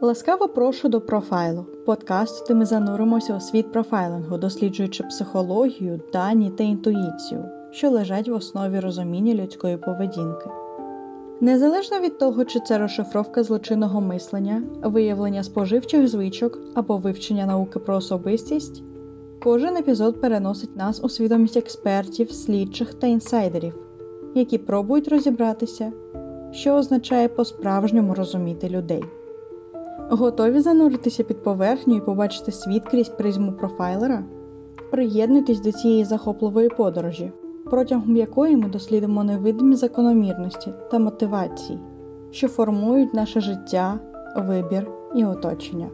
Ласкаво прошу до профайлу подкасту, де ми зануримося у світ профайлингу, досліджуючи психологію, дані та інтуїцію, що лежать в основі розуміння людської поведінки. Незалежно від того, чи це розшифровка злочинного мислення, виявлення споживчих звичок або вивчення науки про особистість, кожен епізод переносить нас у свідомість експертів, слідчих та інсайдерів, які пробують розібратися, що означає по-справжньому розуміти людей. Готові зануритися під поверхню і побачити світ крізь призму профайлера? Приєднуйтесь до цієї захопливої подорожі, протягом якої ми дослідимо невидимі закономірності та мотивації, що формують наше життя, вибір і оточення.